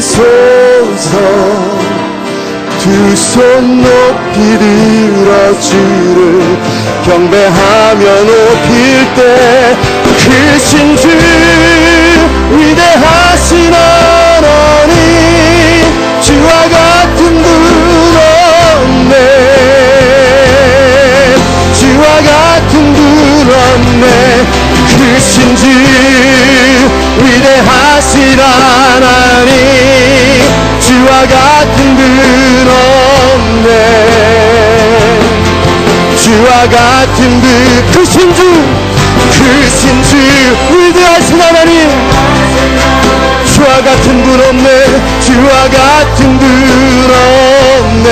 주소서. 두 손 높이 들어 주를 경배하며 높일 때 크신 주 위대하신 하나 같은 그 크신 주 크신 주 위대하신 하나님. 주와 같은 분 없네 주와 같은 분 없네.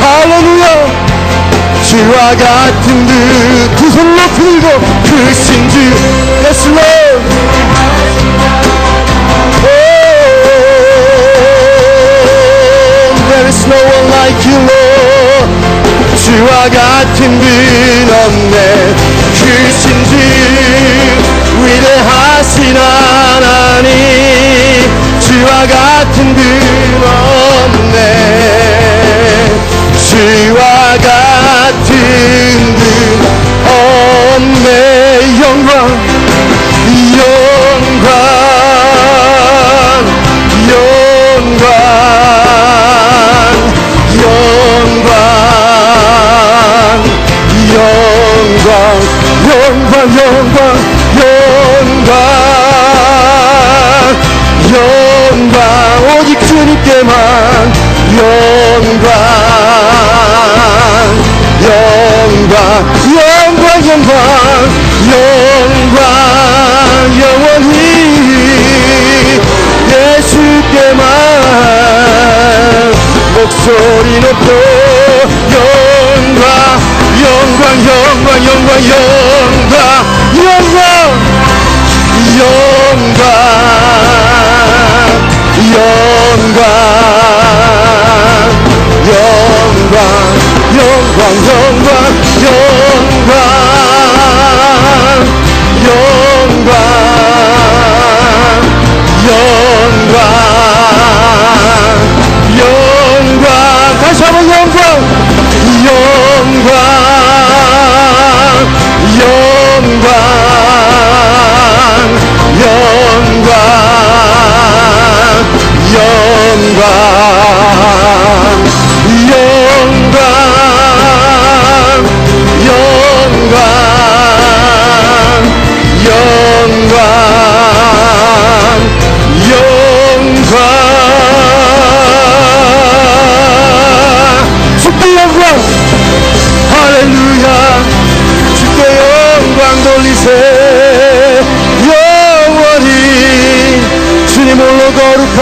할렐루야. 주와 같은 그두손 높이 들고 크신 주 Yes Lord. Oh, There is no one like you Lord. 주와 같은 분 없네. 크신 주 위대하신 하나님 주와 같은 분 없네. 주와 같은 영광 영광 영원히 예수께만 목소리 높여 영광 영광 영광 영광 영광 영광 영광 영광 영광 영광 영광 Mungu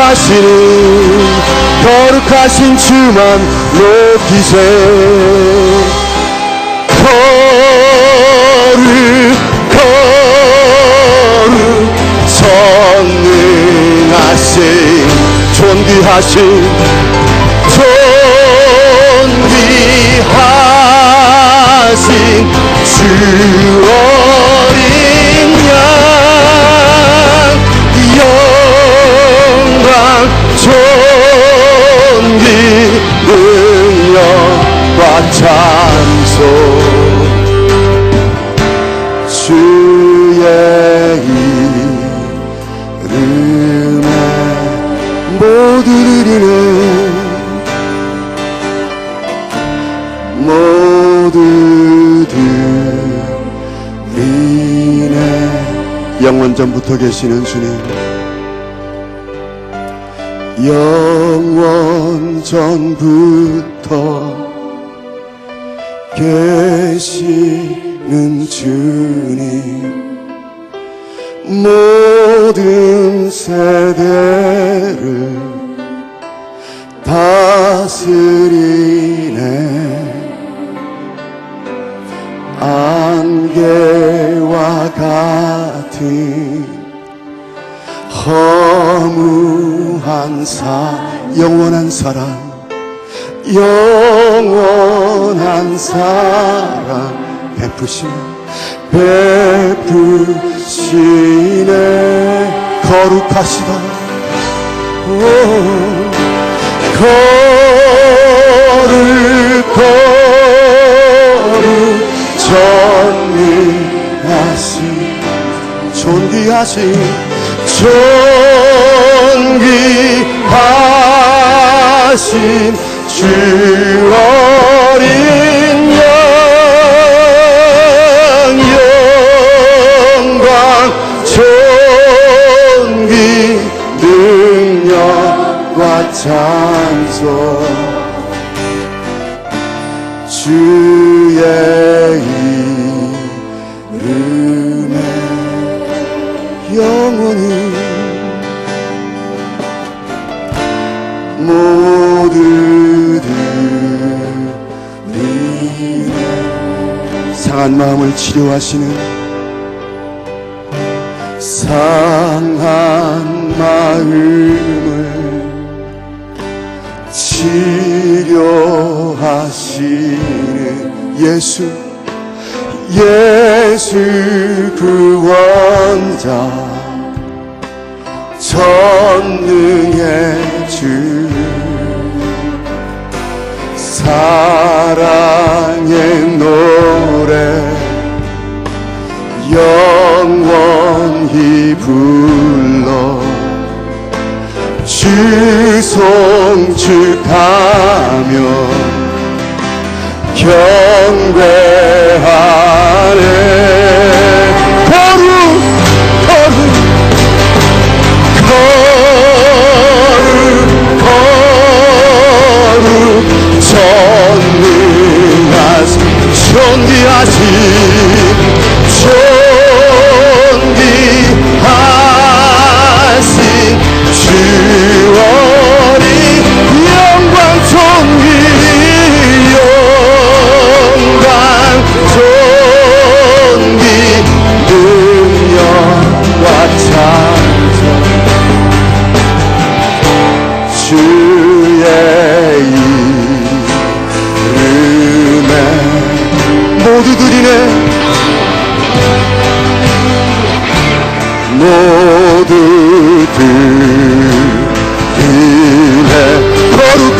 거룩하시는 거룩하신 주만 높이세. 거룩 거룩 존귀하신 존귀하신 모두 드리네 영원 전부터 계시는 주님. 영원 전부터 계시는 주님. 모든 세대를 다스리 같은 허무한 사 영원한 사랑 영원한 사랑. 베푸시네 베푸시네. 거룩하시다. 오, 존귀하신 존귀하신 주 어린 양 영광 존귀 능력과 찬송. 주의 이름에 영원히 모두들이 상한 마음을 치료하시는 상한 마음을 치료하시는 예수 예수 그 원자 사랑의 노래. 영원히 불러. 주 송 축하며 경배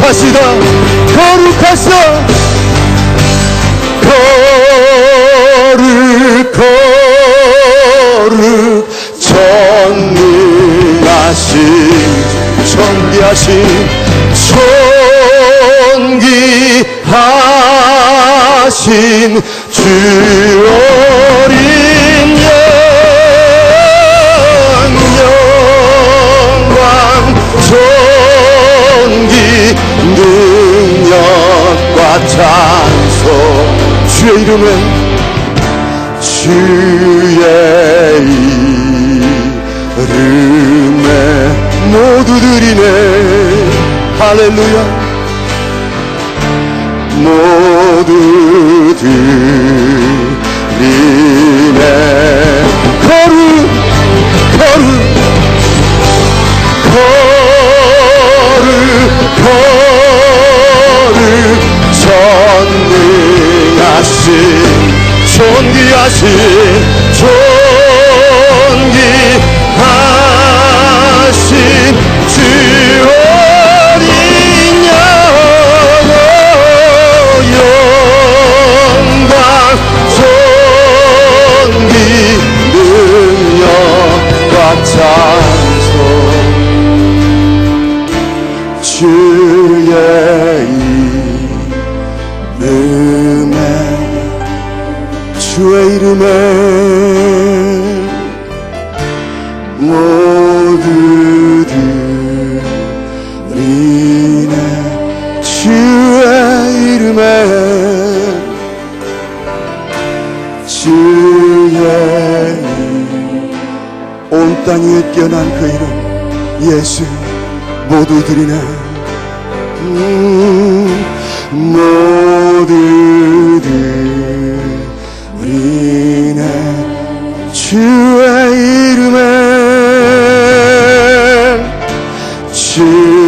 거룩하시다. 거룩하시다. 거룩 거룩. 전능하신 존귀하신 존귀하신 주어 주의 이름은 주의 이름에 모두 드리네. 할렐루야. 모두 드리네. 거룩 거룩 거룩 거룩 전능하신 존귀하신 존귀하신 주의 이름에 모두 드리네 주의 이름에 주의 온땅 위에 뛰어난 그 이름 예수 모두 드리네. 음, 모두 드 주의 이름에 주